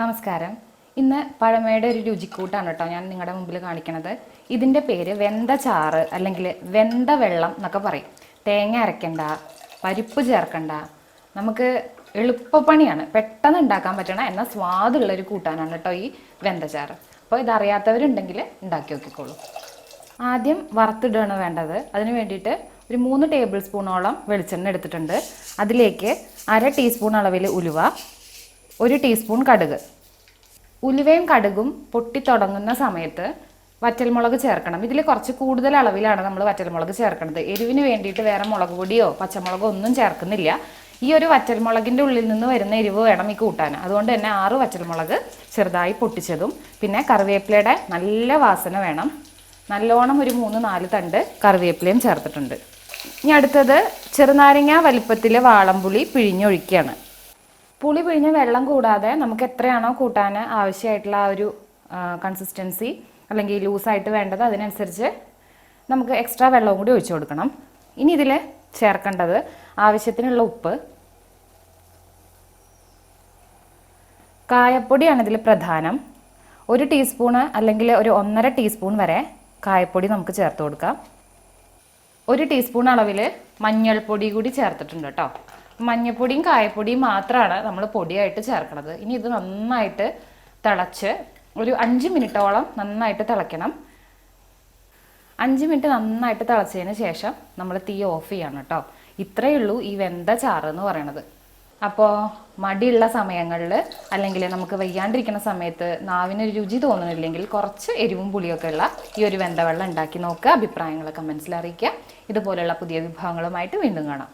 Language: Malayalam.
നമസ്കാരം. ഇന്ന് പഴമയുടെ ഒരു രുചിക്കൂട്ടാണ് കേട്ടോ ഞാൻ നിങ്ങളുടെ മുമ്പിൽ കാണിക്കണത്. ഇതിന്റെ പേര് വെന്ത ചാറ് അല്ലെങ്കിൽ വെന്ത വെള്ളം എന്നൊക്കെ പറയും. തേങ്ങ അരയ്ക്കണ്ട പരിപ്പ് ചേർക്കണ്ട. നമുക്ക് എളുപ്പപ്പണിയാണ്. പെട്ടെന്ന് ഉണ്ടാക്കാൻ പറ്റണ എന്നാൽ സ്വാദുള്ള ഒരു കൂട്ടാനാണ് കേട്ടോ ഈ വെന്ത ചാറ്. അപ്പോൾ ഇതറിയാത്തവരുണ്ടെങ്കിൽ ഉണ്ടാക്കി നോക്കിക്കോളൂ. ആദ്യം വറുത്തിടുകയാണ് വേണ്ടത്. അതിന് വേണ്ടിയിട്ട് ഒരു മൂന്ന് ടേബിൾ സ്പൂണോളം വെളിച്ചെണ്ണ എടുത്തിട്ടുണ്ട്. അതിലേക്ക് അര ടീസ്പൂൺ അളവിൽ ഉലുവ ഒരു ടീസ്പൂൺ കടുക്. ഉലുവയും കടുകും പൊട്ടിത്തുടങ്ങുന്ന സമയത്ത് വറ്റൽമുളക് ചേർക്കണം. ഇതിൽ കുറച്ച് കൂടുതൽ അളവിലാണ് നമ്മൾ വറ്റൽമുളക് ചേർക്കുന്നത്. എരിവിന് വേണ്ടിയിട്ട് വേറെ മുളക് പൊടിയോ പച്ചമുളകോ ഒന്നും ചേർക്കുന്നില്ല. ഈ ഒരു വറ്റൽമുളകിന്റെ ഉള്ളിൽ നിന്ന് വരുന്ന എരിവ് വേണം ഈ കൂട്ടാൻ. അതുകൊണ്ട് തന്നെ ആറ് വറ്റൽമുളക് ചെറുതായി പൊട്ടിച്ചതും പിന്നെ കറിവേപ്പിലയുടെ നല്ല വാസന വേണം. നല്ലോണം ഒരു മൂന്ന് നാല് തണ്ട് കറിവേപ്പിലയും ചേർത്തിട്ടുണ്ട്. ഇനി അടുത്തത് ചെറുനാരങ്ങ വലിപ്പത്തിലെ വാളംപുളി പിഴിഞ്ഞൊഴിക്കുകയാണ്. പുളി പിഴിഞ്ഞ വെള്ളം കൂടാതെ നമുക്ക് എത്രയാണോ കൂട്ടാൻ ആവശ്യമായിട്ടുള്ള ആ ഒരു കൺസിസ്റ്റൻസി അല്ലെങ്കിൽ ലൂസായിട്ട് വേണ്ടത് അതിനനുസരിച്ച് നമുക്ക് എക്സ്ട്രാ വെള്ളവും കൂടി ഒഴിച്ചു കൊടുക്കണം. ഇനി ഇതിൽ ചേർക്കേണ്ടത് ആവശ്യത്തിനുള്ള ഉപ്പ്. കായപ്പൊടിയാണ് ഇതിൽ പ്രധാനം. ഒരു ടീസ്പൂണ് അല്ലെങ്കിൽ ഒരു ഒന്നര ടീസ്പൂൺ വരെ കായപ്പൊടി നമുക്ക് ചേർത്ത് കൊടുക്കാം. ഒരു ടീസ്പൂൺ അളവിൽ മഞ്ഞൾപ്പൊടി കൂടി ചേർത്തിട്ടുണ്ട് കേട്ടോ. മഞ്ഞൾപ്പൊടിയും കായപ്പൊടിയും മാത്രമാണ് നമ്മൾ പൊടിയായിട്ട് ചേർക്കണത്. ഇനി ഇത് നന്നായിട്ട് തിളച്ച് ഒരു അഞ്ച് മിനിറ്റോളം നന്നായിട്ട് തിളയ്ക്കണം. അഞ്ച് മിനിറ്റ് നന്നായിട്ട് തിളച്ചതിന് ശേഷം നമ്മൾ തീ ഓഫ് ചെയ്യണം കേട്ടോ. ഇത്രയേ ഉള്ളൂ ഈ വെന്ത ചാറ് എന്ന് പറയണത്. അപ്പോൾ മടിയുള്ള സമയങ്ങളിൽ അല്ലെങ്കിൽ നമുക്ക് വയ്യാണ്ടിരിക്കുന്ന സമയത്ത് നാവിന് രുചി തോന്നുന്നില്ലെങ്കിൽ കുറച്ച് എരിവും പുളിയൊക്കെ ഉള്ള ഈ ഒരു വെന്തവെള്ളം ഉണ്ടാക്കി നോക്കുക. അഭിപ്രായങ്ങൾ കമൻസിൽ അറിയിക്കുക. ഇതുപോലെയുള്ള പുതിയ വിഭവങ്ങളുമായിട്ട് വീണ്ടും കാണാം.